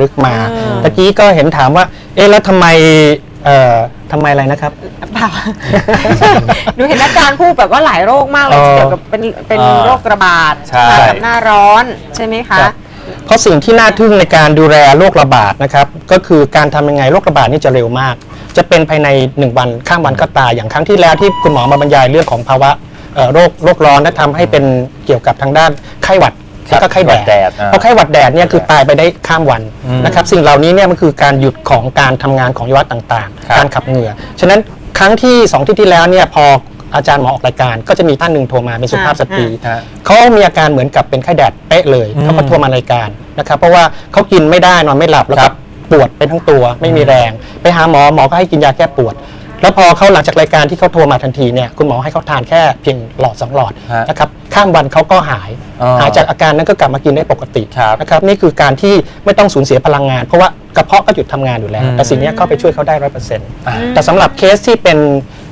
ลึกมาอืม ตะกี้ก็เห็นถามว่า เอ๊ะแล้วทำไมเอ่อทำไมอะไรนะครับ เปล่าหนูเห็นอาจารย์พูดแบบว่าหลายโรคมากเลยอ๋อเกี่ยวกับเป็นเป็นอ่าโรคระบาดใช่มากับหน้าร้อนใช่ไหมคะ ครับเพราะสิ่งที่น่าทึ่งในการดูแลโรคระบาดนะครับ ก็คือการทำยังไงโรคระบาดนี่จะเร็วมาก จะเป็นภายใน 1 วันข้ามวันก็ตายอย่างครั้งที่แล้วที่คุณหมอมาบรรยายเรื่องของภาวะเอ่อโรคโรคร้อนและทำให้เป็นเกี่ยวกับทางด้านไข้หวัดครับ แล้วก็ไข้แดหวัดแดดดอ่าเพราะไข้หวัดแดดเนี่ยคือตายไปได้ข้ามวันอืมนะครับสิ่งเหล่านี้เนี่ยมันคือการหยุดของการทำงานของอวัยวะต่างครับๆการขับเหงื่อฉะนั้นครั้งที่สองที่ที่แล้วเนี่ยพออาจารย์หมอออกรายการก็จะมีท่านหนึ่งโทรมาเป็นสุภาพสตรีฮะเขามีอาการเหมือนกับเป็นไข้แดดเป๊ะเลยอืมเขาก็โทรมารายการนะครับเพราะว่าเขากินไม่ได้นอนไม่หลับแล้วครัก็บปวดเป็นทั้งตัวไม่มีแรง ไปหาหมอหมอก็ให้กินยาแก้ปวด แล้วพอเขาหลังจากรายการที่เขาโทรมาทันทีเนี่ยคุณหมอให้เขาทานแค่เพียงหลอดสองหลอดฮะนะครับข้ามวันเขาก็หายอ๋อหายจากอาการนั้นก็กลับมากินได้ปกติครับนะครับนี่คือการที่ไม่ต้องสูญเสียพลังงาน เพราะว่ากระเพาะก็หยุดทำงานอยู่แล้ว อืม แต่สิ่งเนี้ยเข้าไปช่วยเขาได้ร้อยเปอร์เซ็นต์อ่าแต่สำหรับเคสที่เป็น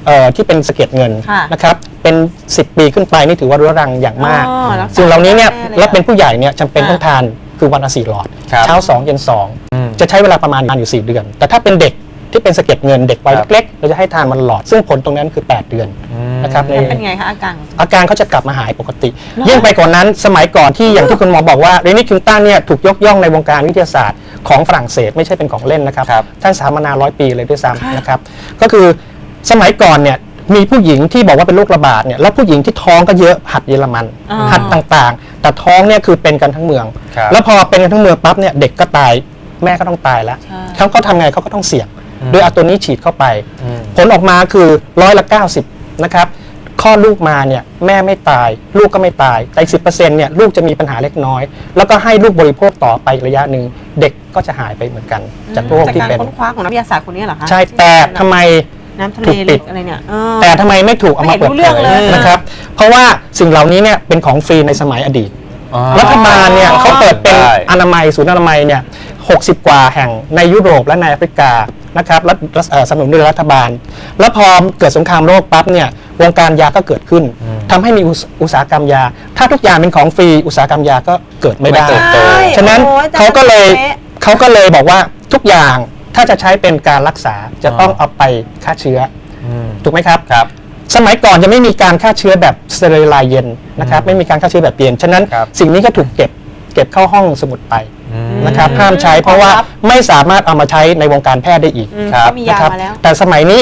เอ่อที่เป็นสะเก็ดเงินค่ะ นะครับเป็น 10 ปีขึ้นไปนี่ถือว่าเรื้อรังอย่างมาก อ๋อรักษาสิ่งเหล่านี้เนี่ยแน่เลยแล้วเป็นผู้ใหญ่เนี่ยจำเป็นอ่าต้องทานคือวันละสี่หลอด ครับ เช้า 2 เย็น อืม2 จะใช้เวลาประมาณนานอยู่4เดือน แต่ถ้าเป็นเด็ก ที่เป็นสะเก็ดเงินเด็กวัยครับเล็กๆ เราจะให้ทานวันละหลอด ซึ่งผลตรงนั้นคือ 8 เดือนอืมนะครับในแล้วเป็นไงคะอาการ อาการเขาจะกลับมาหายปกติ ยิ่งไปกว่านั้นสมัยก่อนที่อย่างที่คุณหมอบอกว่าเรนิคิวตันเนี่ยถูกยกย่องในวงการวิทยาศาสตร์ของฝรั่งเศสไม่ใช่เป็นของเล่นนะครับครับท่านสถาปนาร้อยปีเลยด้วยซ้ำนะครับ ก็คือสมัยก่อนเนี่ยมีผู้หญิงที่บอกว่าเป็นโรคระบาดเนี่ยแล้วผู้หญิงที่ท้องก็เยอะหัดเยอรมันอ๋อหัดต่างๆ แต่ท้องเนี่ยคือเป็นกันทั้งเมืองครับแล้วพอเป็นกันทั้งเมืองปั๊บเนี่ยเด็กก็ตายแม่ก็ต้องตายแล้วใช่เขาก็ทำไงเขาก็ต้องเสี่ยงอืม โดยเอาตัวนี้ฉีดเข้าไปอืมผลออกมาคือร้อยละ 90 นะครับคลอดลูกมาเนี่ยแม่ไม่ตาย ลูกก็ไม่ตาย แต่สิบเปอร์เซ็นต์เนี่ยลูกจะมีปัญหาเล็กน้อย แล้วก็ให้ลูกบริโภคต่อไปอีกระยะหนึ่งเด็กก็จะหายไปเหมือนกัน จากโรคจากที่การเป็นค้นคว้าของนักวิทยาศาสตร์คนนี้เหรอคะใช่แต่ทำไมน้ำทะเลถูกปิลึดกอะไรเนี่ยเออแต่ทำไมไม่ถูกเอามาไม่เห็เปินดรู้เรื่องเผยเลยนะครับเพราะว่าสิ่งเหล่านี้เนี่ยเป็นของฟรีในสมัยอดีตอ๋อรัฐบาลเนี่ยเขาเปิดเป็นได้อนามัยศูนย์อนามัยเนี่ย60 กว่าแห่งในยุโรปและในแอฟริกา นะครับรัฐรัฐเอ่อสนับสนุนโดยรัฐบาล แล้วพอเกิดสงครามโลกปั๊บเนี่ยวงการยาก็เกิดขึ้นทำให้มีอุตอุตสาหกรรมยา ถ้าทุกอย่างเป็นของฟรีอุตสาหกรรมยาก็เกิดไม่ได้ไม่เติบโตฉะนั้นโอ้ยอาจารย์เขาก็เลยป๊ะเขาก็เลยบอกว่าทุกอย่างถ้าจะใช้เป็นการรักษาจะต้องเอาไปฆ่าเชื้ออืมถูกไหมครับครับ สมัยก่อนจะไม่มีการฆ่าเชื้อแบบสเตอริไลเย็นนะครับไม่มีการฆ่าเชื้อแบบเย็นฉะนั้นครับสิ่งนี้ก็ถูกเก็บเก็บเข้าห้องสมุดไปอืม นะครับห้ามใช้เพราะว่าไม่สามารถเอามาใช้ในวงการแพทย์ได้อีกอืมครับ เขามียานะครับ มาแล้ว แต่สมัยนี้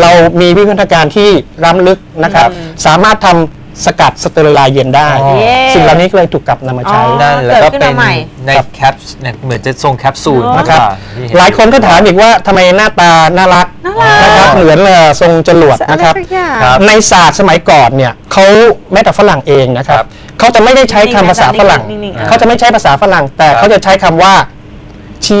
เรามีวิวัฒนาการที่ล้ำลึกนะครับอืมสามารถทำสกัดสเตอริไลเย็นได้ อ๋อเย้สิ่งเหล่านี้ก็เลยถูกกลับนำมาใช้ อ๋อ นั่นแล้วก็เกิดขึ้นเป็นมาใหม่ ในแคปเนี่ยเหมือนจะทรงแคปซูลอ๋อนะครับ ที่เนหลายคนก็ถามอีกว่าทำไมหน้าตาน่ารักน่ารัก นะครับเหมือนเอ่อทรงจรวดนะครับ อะไรสักอย่าง ครับ ในศาสตร์สมัยก่อนเนี่ย เขาแม้แต่ฝรั่งเองนะครับครับเขาจะไม่ได้ใช้คำภาษาฝรั่งนิ่งๆๆเขาจะไม่ใช้ภาษาฝรั่ง แต่ครับเขาจะใช้คำว่าชี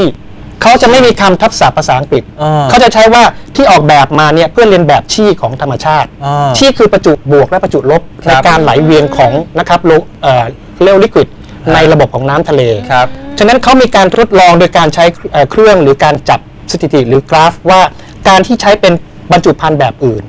เขาจะไม่มีคำทับศัพท์ภาษาอังกฤษ อ่า เขาจะใช้ว่าที่ออกแบบมาเนี่ยเพื่อเรียนแบบชีของธรรมชาติ อ่าชีคือประจุบวกและประจุลบครัในบการไหลเวียนของนะครับโลเอ่อเรียกลิควิดในระบบของน้ำทะเล ครับ ฉะนั้นเขามีการทดลองโดยการใช้เอ่อเครื่องหรือการจับสถิติหรือกราฟว่าการที่ใช้เป็นบรรจุภัณฑ์แบบอื่น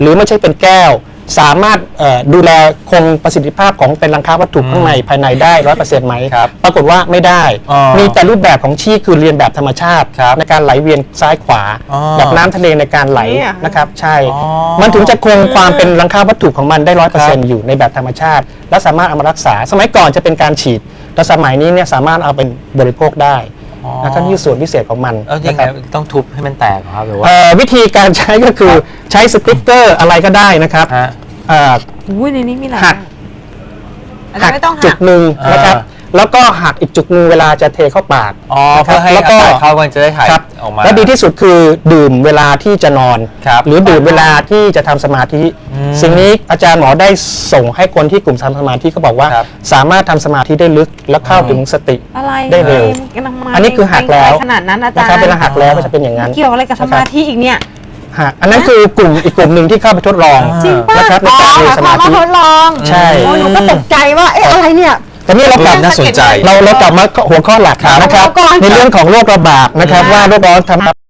หรือไม่ใช่เป็นแก้ว สามารถเอ่อดูแลคงประสิทธิภาพของเป็นรังค้าวัตถุข้างในภายในได้ร้อยเปอร์เซ็นต์ไหมครับปรากฏว่าไม่ได้ อ๋อมีแต่รูปแบบของชีคือเรียนแบบธรรมชาติ ครับในการไหลเวียนซ้ายขวาอ๋อแบบน้ำทะเลในการไหลเนี่ย นะครับ ใช่ อ๋อมันถึงจะคงความเป็นรังค้าวัตถุของมันได้ร้อยเปอร์ครัเซ็นบต์อยู่ในแบบธรรมชาติ และสามารถเอามารักษา สมัยก่อนจะเป็นการฉีด แต่สมัยนี้เนี่ยสามารถเอาเป็นบริโภคได้แล้วก็นี่ส่วนพิเศษของมันเออยังนะไงครับ ต้องทุบให้มันแตกเหรอครับหรือว่า เอ่อวิธีการใช้ก็คือใช้สติ๊กเกอร์อะไรก็ได้นะครับ ฮะ เอ่อ อุ้ยในนี้มีหลายหัก อันหันี้กไม่ต้องจุหัดกหนึ่งนะครับอ่าแล้วก็หักอีกจุดหนึ่งเวลาจะเทเข้าปาก อ๋อนะคเพื่รัอบให้แล้วอาก็ กาศเข้ามันจะได้ถ่ายครับออกมา และดีที่สุดคือดื่มเวลาที่จะนอน ครับหรือดื่มเวลาที่จะทำสมาธิ อืมสิ่งนี้อาจารย์หมอได้ส่งให้คนที่กลุ่มทำสมาธิก็บอกว่า ครับ สามารถทำสมาธิได้ลึกและเข้าอืมถึงสติ อะไรได้เร็วกำลังมาอันนี้คือหักแล้วขนาดนั้นอาจารนะย์ครับเวลาหักแล้วก็จะเป็นอย่างนั้น เกี่ยวอะไรกับสมาธิอีกเนี่ย ฮะอันนั้นคือกลุ่มอีกกลุ่มหนึ่งที่เข้าไปทดลองจริงป้านะครับในอ๋อการหเรียมานยสความมาธิว่าทดลองใช่ โอ้หนูก็ตกใจว่า เอ๊ะ อะไรเนี่ย แต่นี่เรากลับน่าสนใจ เราเรากลับมาหัวข้อหลักครับนะครับ เอาก่อน ในเรื่องของโรคระบาดนะครับค่ะว่าโรคร้อนทำ